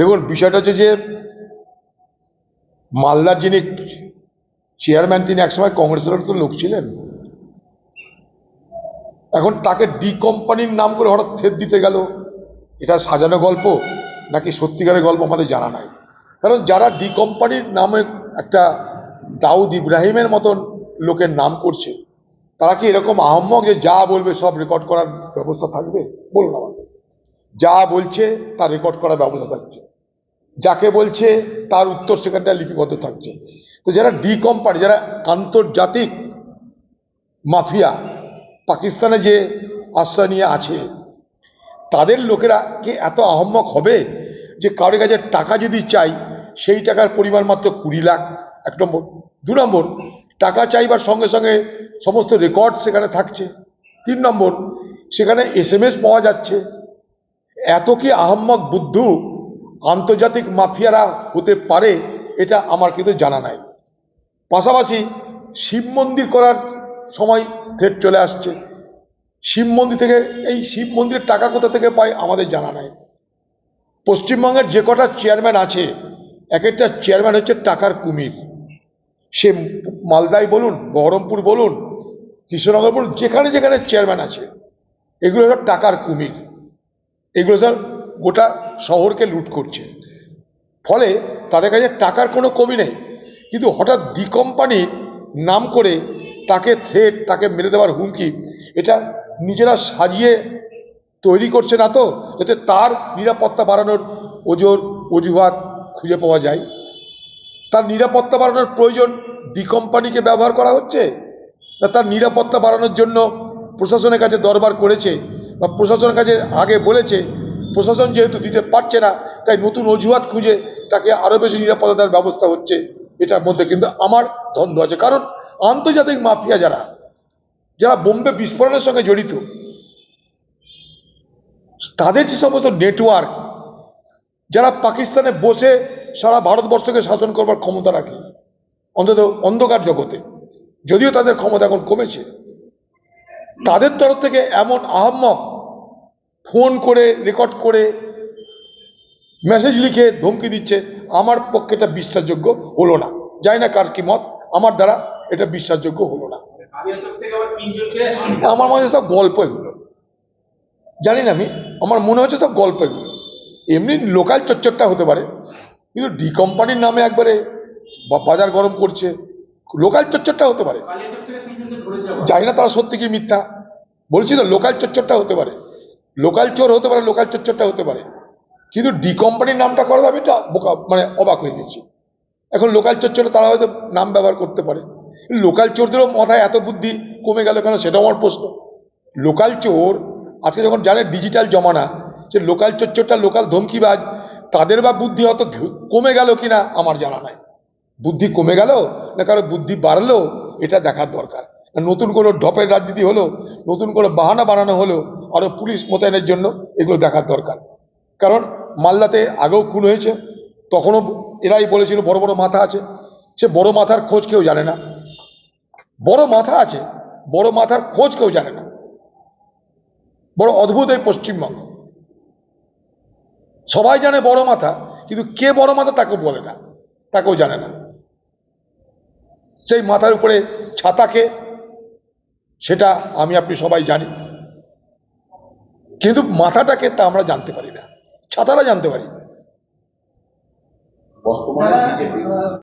দেখুন, বিষয়টা হচ্ছে যে মালদার যিনি চেয়ারম্যান তিনি একসময় কংগ্রেসের তো লোক ছিলেন। এখন তাকে ডি কোম্পানির নাম করে হঠাৎ থেত দিতে গেল। এটা সাজানো গল্প নাকি সত্যিকারের গল্প আমাদের জানা নাই। কারণ যারা ডি কোম্পানির নামে একটা দাউদ ইব্রাহিমের মতন লোকের নাম করছে, তারা কি এরকম আহম্মক যে যা বলবে সব রেকর্ড করার ব্যবস্থা থাকবে? বলুন আমাকে। যা বলছে তা রেকর্ড করার ব্যবস্থা থাকছে। যাকে বলছে তার উত্তর সেখানটা লিপিবদ্ধ থাকছে। তো যারা ডি কোম্পানি যারা আন্তর্জাতিক মাফিয়া, পাকিস্তানে যে আশ্রয় নিয়ে আছে, তাদের লোকেরা কি এত আহম্মক হবে যে কারোর কাছে টাকা যদি চাই, সেই টাকার পরিমাণ মাত্র কুড়ি লাখ? এক নম্বর। দু নম্বর, টাকা চাইবার সঙ্গে সঙ্গে সমস্ত রেকর্ড সেখানে থাকছে। তিন নম্বর, সেখানে এস পাওয়া যাচ্ছে। এত কি আহম্মক বুদ্ধু আন্তর্জাতিক মাফিয়ারা হতে পারে, এটা আমার কিন্তু জানা নাই। পাশাপাশি শিব মন্দির করার সময় থ্রেট চলে আসছে। শিব মন্দির থেকে, এই শিব মন্দিরের টাকা কোথা থেকে পায় আমাদের জানা নাই। পশ্চিমবঙ্গের যে কটা চেয়ারম্যান আছে, এক একটা চেয়ারম্যান হচ্ছে টাকার কুমির। সে মালদায় বলুন, বহরমপুর বলুন, কৃষ্ণনগর বলুন, যেখানে যেখানে চেয়ারম্যান আছে, এগুলো সব টাকার কুমির। এগুলো সব গোটা শহরকে লুট করছে। ফলে তাদের কাছে টাকার কোনো কমি নেই। কিন্তু হঠাৎ ডি কোম্পানির নাম করে তাকে থ্রেট তাকে মেরে দেওয়ার হুমকি, এটা নিজেরা সাজিয়ে তৈরি করছে না তো? যাতে তার নিরাপত্তা বাড়ানোর ওজোর, অজুহাত খুঁজে পাওয়া যায়। তার নিরাপত্তা বাড়ানোর প্রয়োজন ডি কোম্পানিকে ব্যবহার করা হচ্ছে? না তার নিরাপত্তা বাড়ানোর জন্য প্রশাসনের কাছে দরবার করেছে? বা প্রশাসনের কাছে আগে বলেছে প্রশাসন যেহেতু দিতে পারছে না, তাই নতুন অজুহাত খুঁজে তাকে আরও বেশি নিরাপত্তা দেওয়ার ব্যবস্থা হচ্ছে। এটার মধ্যে কিন্তু আমার দ্বন্দ্ব আছে। কারণ আন্তর্জাতিক মাফিয়া যারা যারা বোম্বে বিস্ফোরণের সঙ্গে জড়িত, তাদের যে সমস্ত নেটওয়ার্ক, যারা পাকিস্তানে বসে সারা ভারতবর্ষকে শাসন করবার ক্ষমতা রাখে, অন্তত অন্ধকার জগতে, যদিও তাদের ক্ষমতা এখন কমেছে, তাদের তরফ থেকে এমন আহম্মক ফোন করে রেকর্ড করে মেসেজ লিখে ধমকি দিচ্ছে, আমার পক্ষে এটা বিশ্বাসযোগ্য হলো না। জানি না কার কি মত, আমার দ্বারা এটা বিশ্বাসযোগ্য হলো না। আমার মনে সব গল্প এগুলো জানি না আমি, আমার মনে হচ্ছে সব গল্প এগুলো এমনি লোকাল চচ্চরটা হতে পারে, কিন্তু ডি কোম্পানির নামে একবারে বাজার গরম করছে, লোকাল চচ্চরটা হতে পারে। জানি না তারা সত্যি কি মিথ্যা, বলছি তো লোকাল চচ্চরটা হতে পারে। লোকাল চোর হতে পারে লোকাল চচ্চরটা হতে পারে। কিন্তু ডি কোম্পানির নামটা করে আমি এটা বোকা মানে অবাক হয়ে গেছি। এখন লোকাল চোরটা তারা হয়তো নাম ব্যবহার করতে পারে। লোকাল চোরদেরও মাথায় এত বুদ্ধি কমে গেল কেন সেটাও আমার প্রশ্ন। লোকাল চোর আজকে যখন জানে ডিজিটাল জমানা যে লোকাল চোরটা লোকাল ধমকিবাজ, তাদের বা বুদ্ধি অত কমে গেল কিনা আমার জানা নাই। বুদ্ধি কমে গেল না কারও বুদ্ধি বাড়লো, এটা দেখার দরকার। নতুন কোনো ঢপের রাজনীতি হলো, নতুন কোনো বাহানা বানানো হলো আরও পুলিশ মোতায়েনের জন্য এগুলো দেখার দরকার। কারণ মালদাতে আগেও খুন হয়েছে, তখনও এরাই বলেছিল বড় বড় মাথা আছে। সে বড় মাথার খোঁজ কেউ জানে না। বড় মাথা আছে, বড় মাথার খোঁজ কেউ জানে না। বড় অদ্ভুত এই পশ্চিমবঙ্গ। সবাই জানে বড় মাথা, কিন্তু কে বড় মাথা তাকেও বলে না, তাকেও জানে না। সেই মাথার উপরে ছাতাকে সেটা আমি আপনি সবাই জানি। কিন্তু মাথাটাকে তা আমরা জানতে পারি না। ছাতাটা জানতে পারি।